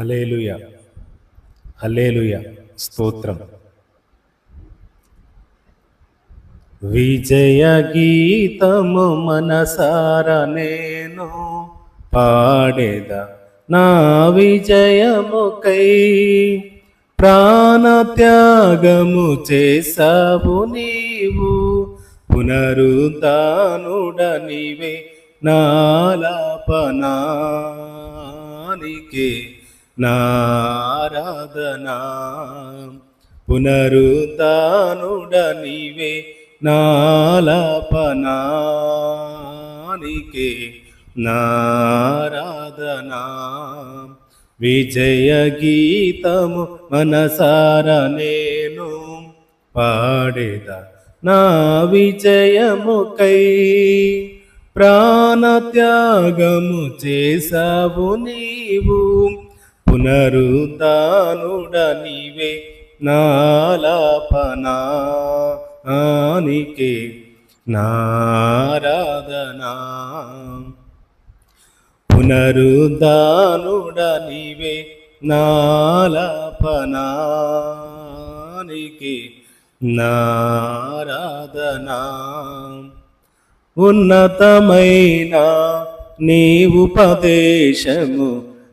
Hallelujah hallelujah స్తోత్రం. విజయ గీతము మనసార నేను పాడేద నా విజయముకై ప్రాణత్యాగము చేసావు నీవు. పునరుద్ధానుడ నీవే నాలాపనానికే నారాధనా. పునరుద్ధానుడ నీవే నాలాపనానికే నారాధనా. విజయ గీతము మనసార నేను పాడేద నా విజయముకై ప్రాణత్యాగము చేసావు నీవు. పునరుద్ధానుడ నీవే నాలాపనానికే నారాధనా. పునరుద్ధానుడ నీవే నాలపనానికి నారాధనా. ఉన్నతమైన నీ ఉపదేశము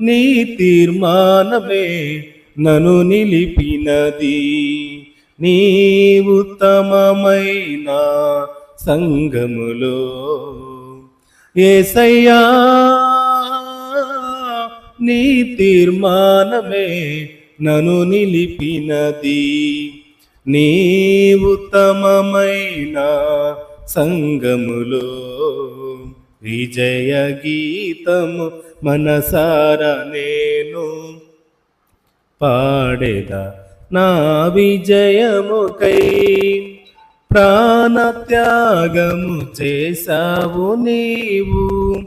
నీ తీర్మానమే నను నిలిపినది. నీ ఉత్తమమైన సంగములో ఏసయ్యా నీ తీర్మానమే నను నిలిపినది. నీ ఉత్తమమైన సంగములో విజయ గీతము మనసార నేను పాడేద నా విజయముకై ప్రాణత్యాగము చేసావు నీవు.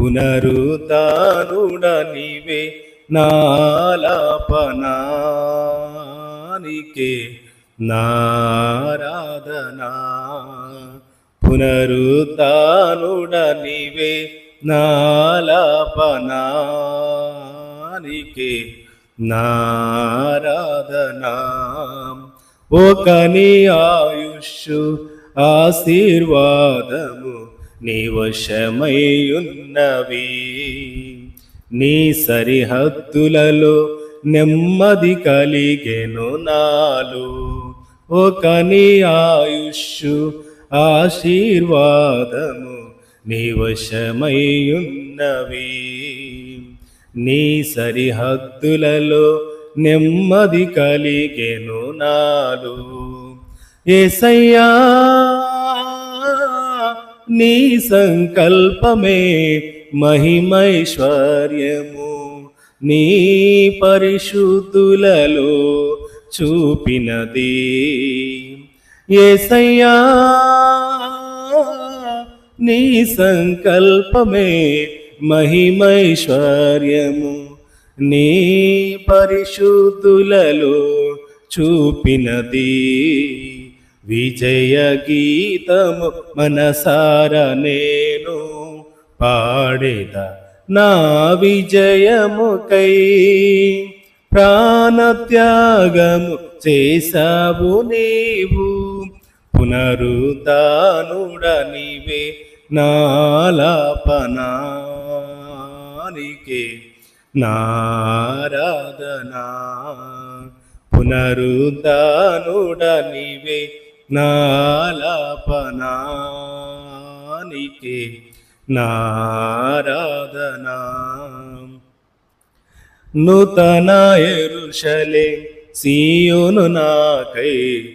పునరుద్ధానుడ నీవే నాలాపనానికే నారాధనా. పునరుతానుడనివే నీవే నాలాపనానికే నారాధనా. ఒకని ఆయుషు ఆశీర్వాదము నివశమయున్నవి నీ సరిహద్దులలో నెమ్మది కలిగెను నాలు. ఒకని ఆయుష్ ఆశీర్వాదము నీ వశమయ్యున్నవి. నీ సరిహద్దులలో నెమ్మది కలిగెను నాలు ఏసయ్యా నీ సంకల్పమే మహిమైశ్వర్యము. నీ పరిశుద్ధులలో చూపినది. ఏసయ్యా నీ సంకల్పమే మహిమైశ్వర్యము. నీ పరిశుద్ధులలో చూపినది విజయ గీతము. మనసార నేను పాడేద నా విజయముకై ప్రాణత్యాగము చేసావు నీవు. పునరుతానుడనివే నీవే నాలాపనానికే నారాధనా. పునరుతానుడనివే నీవే నాలాపనానికే నారాధనా. నూతన ఎరుషలే సీయోను నాకై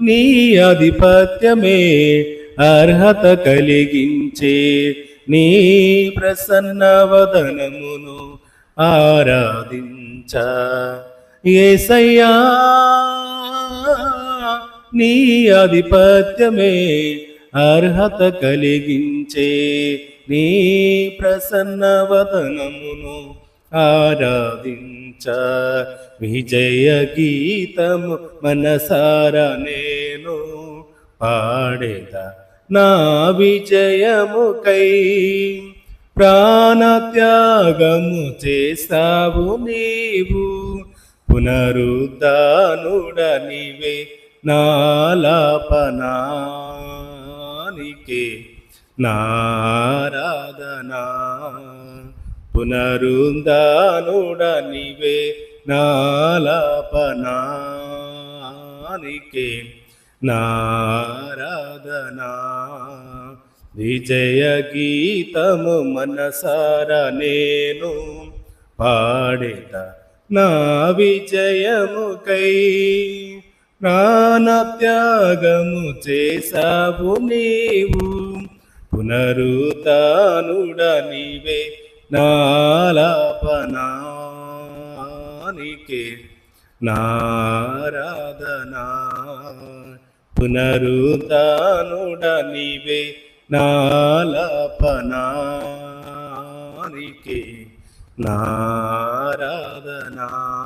నీ ఆధిపత్యమే అర్హత కలిగించే నీ ప్రసన్న వదనమును ఆరాధించ. ఏసయ్యా నీ ఆధిపత్యమే అర్హత కలిగించే నీ ప్రసన్న వదనమును ఆరాధించ. విజయ గీతము మనసార నేను పాడేద నా విజయముకై ప్రాణత్యాగము చేస్తావు నీవు పునరుద్ధానుడనివే నాలాపనానికే. నారాధనా పునరుందానుడ నీవే నాలాపనానికే నారాధనా. విజయ గీతము మనసార నేను పాడేత నా విజయముకై ప్రాణత్యాగము చేసావు నీవు పునరుతానుడ నీవే నాలాపనానికే నారాధనా. పునరుతానుడ నీవే నాలాపనానికే నారాధనా.